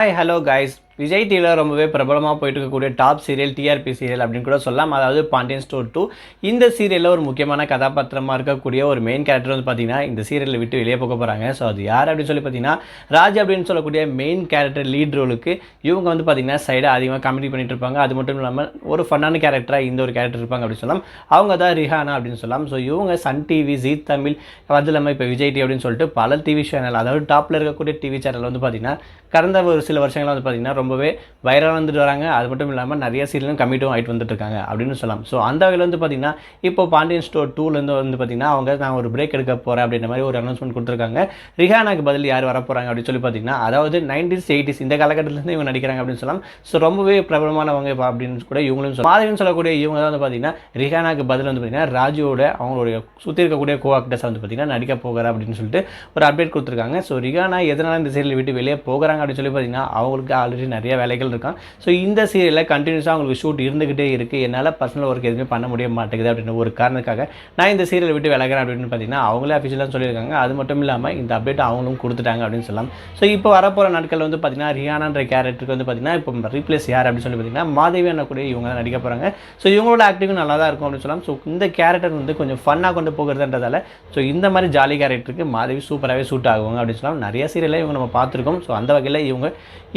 hi hello guys. Vijay டிவியில் ரொம்பவே பிரபலமாக போயிட்டு இருக்கக்கூடிய டாப் சீரியல் டிஆர்பி சீரியல் அப்படின்னு கூட சொல்லலாம். அதாவது பாண்டியன் ஸ்டோர் டூ இந்த சீரியலில் ஒரு முக்கியமான கதாபாத்திரமாக இருக்கக்கூடிய ஒரு மெயின் கேரக்டர் வந்து பார்த்தீங்கன்னா இந்த சீரியலில் விட்டு வெளியே போக போகிறாங்க ஸோ அது யார் அப்படின்னு சொல்லி பார்த்தீங்கன்னா ராஜ் அப்படின்னு சொல்லக்கூடிய மெயின் கேரக்டர் லீட் ரோலுக்கு இவங்க வந்து பார்த்தீங்கன்னா சைடாக அதிகமாக காமெடி பண்ணிட்டு இருப்பாங்க. அது மட்டும் இல்லாமல் ஒரு ஃபன்னான கேரக்டராக இந்த ஒரு கேரக்டர் இருப்பாங்க அப்படின்னு சொல்லலாம். அவங்க தான் ரிஹானா அப்படின்னு சொல்லலாம். ஸோ இவங்க சன் டிவி ஜீ தமிழ் அது இல்லாமல் இப்போ விஜய் டிவி அப்படின்னு சொல்லிட்டு பல டிவி சேனல் அதாவது டாப்பில் இருக்கக்கூடிய டிவி சேனல் வந்து பார்த்தீங்கன்னா கடந்த ஒரு சில வருஷங்களாக வந்து பார்த்தீங்கன்னா ரொம்பவே வைரலாக வந்துட்டு வராங்க. அது மட்டும் இல்லாமல் நிறைய சீரியலும் கம்மிட்டும் ஆகிட்டு வந்துட்டு இருக்காங்க அப்படின்னு சொல்லலாம். ஸோ அந்த வகையில் வந்து பார்த்தீங்கன்னா இப்போ பாண்டியன் ஸ்டோர் டூலேருந்து வந்து பார்த்தீங்கன்னா அவங்க நான் ஒரு பிரேக் எடுக்க போகிறேன் அப்படின்ற மாதிரி ஒரு அனௌன்ஸ்மெண்ட் கொடுத்துருக்காங்க. ரிஹானாக்கு பதில் யார் வர போகிறாங்க அப்படின்னு சொல்லி பார்த்தீங்கன்னா அதாவது நைன்டீஸ் எயிட்டிஸ் இந்த காலகட்டத்திலேருந்து இவங்க நடிக்கிறாங்க அப்படின்னு சொல்லலாம். ஸோ ரொம்பவே பிரபலமானவங்க அப்படின்னு கூட இவங்களும் சொல்லலாம். மாதவின்னு சொல்லக்கூடிய இவங்க தான் வந்து பார்த்தீங்கன்னா ரிஹானாக்கு பதில் வந்து பார்த்தீங்கன்னா ராஜுவோட அவங்களுடைய சுற்றி இருக்கக்கூடிய கோ ஆக்டர்ஸ் வந்து பார்த்தீங்கன்னா நடிக்க போகிறார் அப்படின்னு சொல்லிட்டு ஒரு அப்டேட் கொடுத்துருக்காங்க. ஸோ ரிகானா எதனால் இந்த சீரியல் விட்டு வெளியே போகிறாங்க அப்படின்னு சொல்லி பார்த்தீங்கன்னா அவங்களுக்கு ஆல்ரெடி நிறைய வேலைகள் இருக்கான். ஸோ இந்த சீரியலில் கண்டினியூஸாக அவங்களுக்கு ஷூட் இருந்துகிட்டே இருக்குது என்னால் பர்சனல் ஒர்க் எதுவுமே பண்ண முடிய மாட்டேங்குது அப்படின்னு ஒரு காரணத்துக்காக நான் இந்த சீரியல் விட்டு விலகிறேன் அப்படின்னு பார்த்தீங்கன்னா அவங்களே அஃபிஷியலாக சொல்லியிருக்காங்க. அது மட்டும் இல்லாமல் இந்த அப்டேட் அவங்களும் கொடுத்துட்டாங்க அப்படின்னு சொல்லலாம். ஸோ இப்போ வரப்போகிற நாட்கள் வந்து பார்த்தீங்கன்னா ரியானான்ற கேரக்டருக்கு வந்து பார்த்தீங்கன்னா இப்போ ரீப்ளேஸ் யார் அப்படின்னு சொல்லி பார்த்தீங்கன்னா மாதவி அண்ணக்கூடிய இவங்க தான் நடிக்க போகிறாங்க ஸோ இவங்களோட ஆக்டிங்கும் நல்லா தான் இருக்கும் அப்படின்னு சொல்லலாம். ஸோ இந்த கேரக்டர் வந்து கொஞ்சம் ஃபன்னாக கொண்டு போகிறதுன்றதால ஸோ இந்த மாதிரி ஜாலி கேரக்டருக்கு மாதவி சூப்பராகவே சூட் ஆகுவாங்க அப்படின்னு சொல்லலாம். நிறைய சீரியலை இவங்க நம்ம பார்த்துருக்கோம். ஸோ அந்த வகையில் இவங்க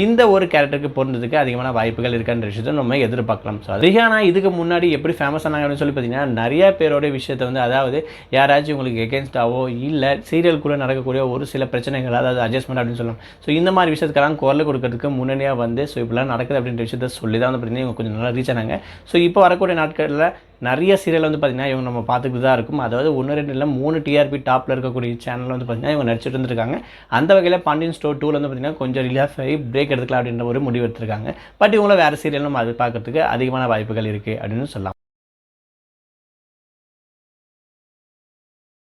இந்த ஒரு கேரக்டருக்கு பொருந்ததுக்கு அதிகமான வாய்ப்புகள் இருக்கான்ற விஷயத்தை நம்ம எதிர்பார்க்கலாம். ஸோ ரிஹானா இதுக்கு முன்னாடி எப்படி ஃபேமஸ் ஆனாங்க அப்படின்னு சொல்லி பார்த்தீங்கன்னா நிறைய பேரோட விஷயத்தை வந்து அதாவது யாராச்சும் உங்களுக்கு எகேன்ஸ்டாவோ இல்லை சீரியல் கூட நடக்கக்கூடிய ஒரு சில பிரச்சனைகள் அதாவது அட்ஜஸ்ட்மெண்ட் அப்படின்னு சொல்லலாம். ஸோ இந்த மாதிரி விஷயத்துக்கெல்லாம் குரல் கொடுக்கறதுக்கு முன்னணியாக வந்து ஸோ இப்படிலாம் நடக்குது அப்படின்ற விஷயத்த சொல்லி தான் வந்து பார்த்தீங்கன்னா கொஞ்சம் நல்லா ரீச் ஆனாங்க. ஸோ இப்போ வரக்கூடிய நாட்களில் நிறைய சீரியல் வந்து பார்த்தீங்கன்னா இவங்க நம்ம பார்த்துக்கிட்டு தான் இருக்கும். அதாவது ஒன்று ரெண்டு இல்லை மூணு டிஆர்பி டாப்பில் இருக்கக்கூடிய சேனல் வந்து பார்த்தீங்கன்னா இவங்க நடிச்சிட்டு இருந்திருக்காங்க அந்த வகையில் பாண்டியன் ஸ்டோர் டூவில் வந்து பார்த்தீங்கன்னா கொஞ்சம் ரிலாக்ஸ் ஆகி பிரேக் எடுத்துக்கலாம் அப்படின்ற ஒரு முடிவு எடுத்திருக்காங்க. பட் இவங்கள வேறு சீரியல் நம்ம அது பார்க்குறதுக்கு அதிகமான வாய்ப்புகள் இருக்குது அப்படின்னு சொல்லலாம்.